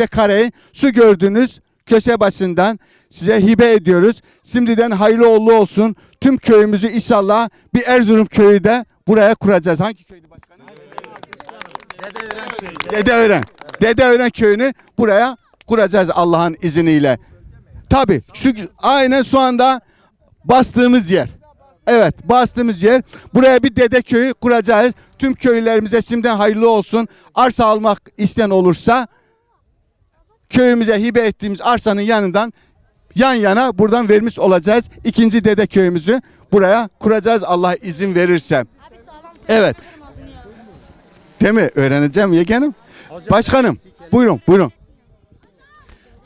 metrekareyi su gördüğünüz köşe başından size hibe ediyoruz. Şimdiden hayırlı uğurlu olsun. Tüm köyümüzü inşallah bir Erzurum köyü de buraya kuracağız. Hangi köydü başkanım? Dedeören. Dedeören köyünü buraya kuracağız Allah'ın izniyle. Tabi şu aynen şu anda bastığımız yer. Evet bastığımız yer. Buraya bir dede köyü kuracağız. Tüm köylerimize şimdiden hayırlı olsun. Arsa almak isteyen olursa köyümüze hibe ettiğimiz arsanın yanından yan yana buradan vermiş olacağız. İkinci dede köyümüzü buraya kuracağız Allah izin verirse. Evet. Değil mi? Öğreneceğim yeğenim. Başkanım buyurun buyurun.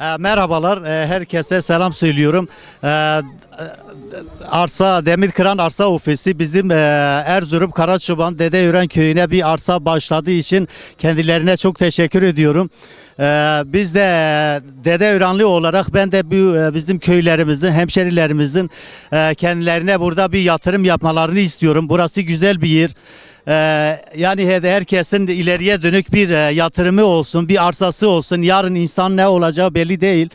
E, merhabalar, e, herkese selam söylüyorum. E, arsa Demir Kıran Arsa Ofisi bizim e, Erzurum Karaçoban Dedeören köyüne bir arsa başladığı için kendilerine çok teşekkür ediyorum. E, biz de Dedeörenli olarak ben de bu e, bizim köylerimizin, hemşerilerimizin e, kendilerine burada bir yatırım yapmalarını istiyorum. Burası güzel bir yer. Ee, yani he- herkesin ileriye dönük bir e, yatırımı olsun, bir arsası olsun. Yarın insan ne olacağı belli değil.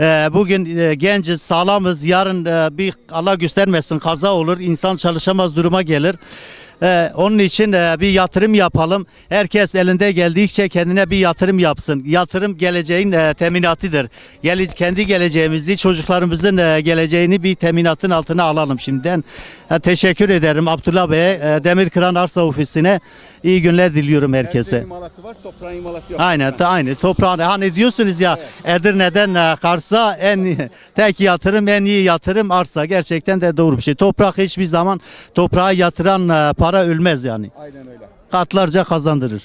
Ee, bugün e, genciz, sağlamız. Yarın e, bir Allah göstermesin kaza olur, insan çalışamaz duruma gelir. Ee, onun için e, bir yatırım yapalım. Herkes elinde geldikçe kendine bir yatırım yapsın. Yatırım geleceğin e, teminatıdır. Gele, kendi geleceğimizi, çocuklarımızın e, geleceğini bir teminatın altına alalım şimdiden. E, teşekkür ederim Abdullah Bey'e, e, Demir Kıran Arsa Ofisi'ne. iyi günler diliyorum herkese. Var, toprağın imalatı yok. Aynen, ta- aynı. Toprağın hani diyorsunuz ya Edirne'den e, Kars'a en tek yatırım, en iyi yatırım arsa. Gerçekten de doğru bir şey. Toprak hiçbir zaman toprağa yatıran e, para ölmez yani. Aynen öyle. Katlarca kazandırır.